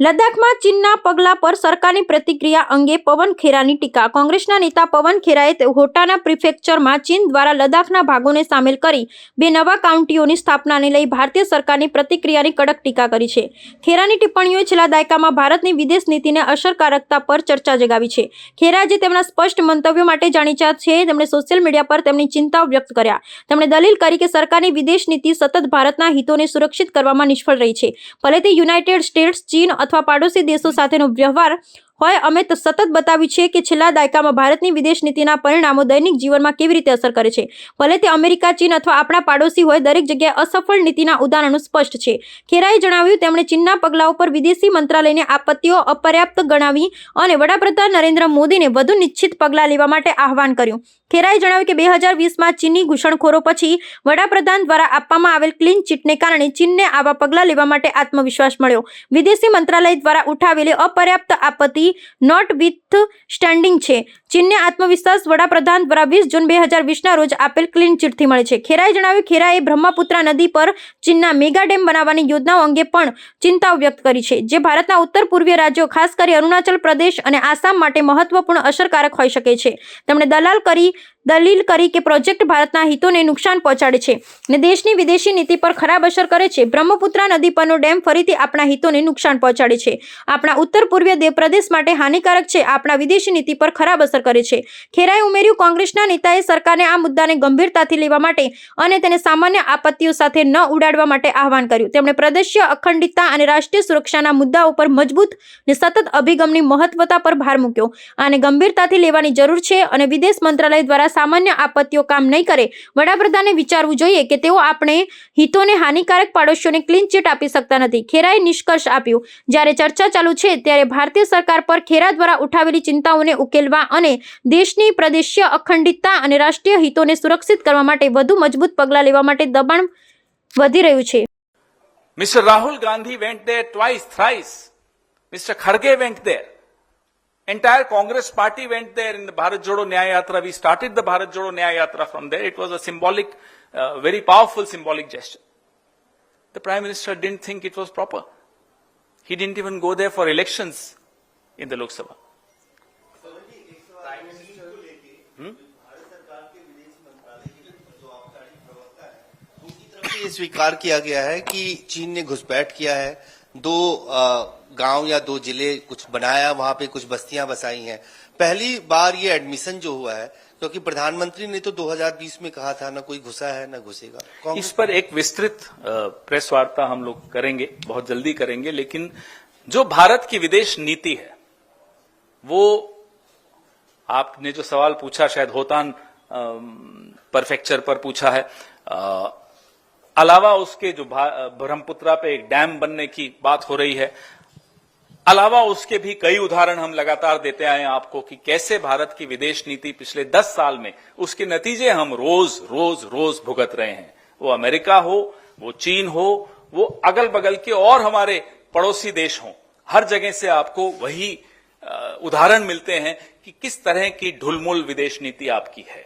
લદ્દાખમાં ચીનના પગલા પર સરકારની પ્રતિક્રિયા અંગે પવન ખેરાની ટીકા. કોંગ્રેસના નેતા પવન ખેરાએ હોટાના પ્રિફેક્ચરમાં ચીન દ્વારા લદ્દાખના ભાગોને સામેલ કરી બે નવા કાઉન્ટીઓની સ્થાપનાને લઈ ભારતીય સરકારની પ્રતિક્રિયાની કડક ટીકા કરી છે. ખેરાની ટિપ્પણીઓએ છેલ્લા દાયકામાં ભારતની વિદેશ નીતિને અસરકારકતા પર ચર્ચા જગાવી છે. ખેરા જે તેમના સ્પષ્ટ મંતવ્યો માટે જાણીતા છે, તેમણે સોશિયલ મીડિયા પર તેમની ચિંતાઓ વ્યક્ત કર્યા. તેમણે દલીલ કરી કે સરકારની વિદેશ નીતિ સતત ભારતના હિતોને સુરક્ષિત કરવામાં નિષ્ફળ રહી છે. ભલે તે યુનાઇટેડ સ્ટેટ્સ ચીન અથવા પાડોશી દેશો સાથેનો વ્યવહાર હોય, અમે તો સતત બતાવ્યું છે કે છેલ્લા દાયકામાં ભારતની વિદેશ નીતિના પરિણામો દૈનિક જીવનમાં કેવી રીતે અસર કરે છે. ભલે તે અમેરિકા, ચીન અથવા આપણા પાડોશી હોય, દરેક જગ્યાએ અસફળ નીતિના ઉદાહરણો સ્પષ્ટ છે. ખેરાએ જણાવ્યું, તેમણે ચીનના પગલાઓ પર વિદેશી મંત્રાલયને આપત્તિઓ અપર્યાપ્ત ગણાવી અને વડાપ્રધાન નરેન્દ્ર મોદીને વધુ નિશ્ચિત પગલાં લેવા માટે આહવાન કર્યું. ખેરાએ જણાવ્યું કે બે હજાર વીસમાં ચીની ઘૂસણખોરો પછી વડાપ્રધાન દ્વારા આપવામાં આવેલ ક્લીન ચીટને કારણે ચીનને આવા પગલાં લેવા માટે આત્મવિશ્વાસ મળ્યો. વિદેશી મંત્રાલય દ્વારા ઉઠાવેલી અપર્યાપ્ત આપત્તિ નોટ વિથ સ્ટેન્ડિંગ છે. ચીનને આત્મવિશ્વાસ વડાપ્રધાન દ્વારા વીસ જૂન બે હજાર વીસના રોજ આપેલ ક્લીન ચીટથી મળે છે. ખેરાએ જણાવ્યું, ખેરાએ બ્રહ્મપુત્રા નદી પર ચીનના મેગા ડેમ બનાવવાની યોજનાઓ અંગે પણ ચિંતાઓ વ્યક્ત કરી છે, જે ભારતના ઉત્તર પૂર્વીય રાજ્યો, ખાસ કરી અરુણાચલ પ્રદેશ અને આસામ માટે મહત્વપૂર્ણ અસરકારક હોઈ શકે છે. તેમણે દલાલ કરી, દલીલ કરી કે પ્રોજેક્ટ ભારતના હિતોને નુકસાન પહોંચાડે છે અને દેશની વિદેશી નીતિ પર ખરાબ અસર કરે છે. બ્રહ્મપુત્રા નદી પરનો ડેમ ફરીથી આપણા હિતોને નુકસાન પહોંચાડે છે. આપણા ઉત્તર પૂર્વીય પ્રદેશ માટે હાનિકારક છે. આપણા વિદેશી નીતિ પર ખરાબ અસર કરે છે. ખેરાએ ઉમેર્યું કોંગ્રેસના નેતાએ સરકારને આ મુદ્દાને ગંભીરતાથી લેવા માટે અને તેને સામાન્ય આપત્તિઓ સાથે ન ઉડાડવા માટે આહવાન કર્યું. તેમણે પ્રદેશીય અખંડિતતા અને રાષ્ટ્રીય સુરક્ષાના મુદ્દા ઉપર મજબૂત અને સતત અભિગમની મહત્વતા પર ભાર મૂક્યો. આને ગંભીરતાથી લેવાની જરૂર છે અને વિદેશ મંત્રાલય દ્વારા સામાન્ય આપત્તિઓ કામ નહીં કરે. વડાપ્રધાને વિચારવું જોઈએ કે તેઓ આપણે હિતોને હાનિકારક પાડોશીઓને ક્લીન ચીટ આપી શકતા નથી. ખેરાએ નિષ્કર્ષ આપ્યું. જ્યારે ચર્ચા ચાલુ છે, ત્યારે ભારતીય સરકાર પર ખેરા દ્વારા ઉઠાવેલી ચિંતાઓને ઉકેલવા અને દેશની પ્રદેશીય અખંડિતતા અને રાષ્ટ્રીય હિતોને સુરક્ષિત કરવા માટે વધુ મજબૂત પગલાં લેવા માટે દબાણ વધી રહ્યું છે there twice, thrice. Mr. Kharge went there. Entire Congress party went there in the Bharat Jodo Nyaya Yatra. We started the Bharat Jodo Nyaya Yatra from there. It was a symbolic, uh, very powerful symbolic gesture. The Prime Minister didn't think it was proper. He didn't even go there for elections in the Lok Sabha. ये स्वीकार किया गया है कि चीन ने घुसपैठ किया है। दो गाँव या दो ज़िले कुछ बनाया वहाँ पे कुछ बस्तियाँ बसाई हैं। पहली बार ये एडमिशन जो हुआ है क्योंकि प्रधानमंत्री ने तो 2020 में कहा था ना कोई घुसा है ना घुसेगा। इस पर एक विस्तृत प्रेस वार्ता हम लोग करेंगे बहुत जल्दी करेंगे लेकिन जो भारत की विदेश नीति है वो आपने जो सवाल पूछा शायद होतान परफेक्चर पर पूछा है। अ, अलावा उसके जो ब्रह्मपुत्रा पे एक डैम बनने की बात हो रही है। अलावा उसके भी कई उदाहरण हम लगातार देते आए आपको कि कैसे भारत की विदेश नीति पिछले दस साल में उसके नतीजे हम रोज रोज रोज भुगत रहे हैं। वो अमेरिका हो वो चीन हो वो अगल बगल के और हमारे पड़ोसी देश हों। हर जगह से आपको वही उदाहरण मिलते हैं कि किस तरह की ढुलमुल विदेश नीति आपकी है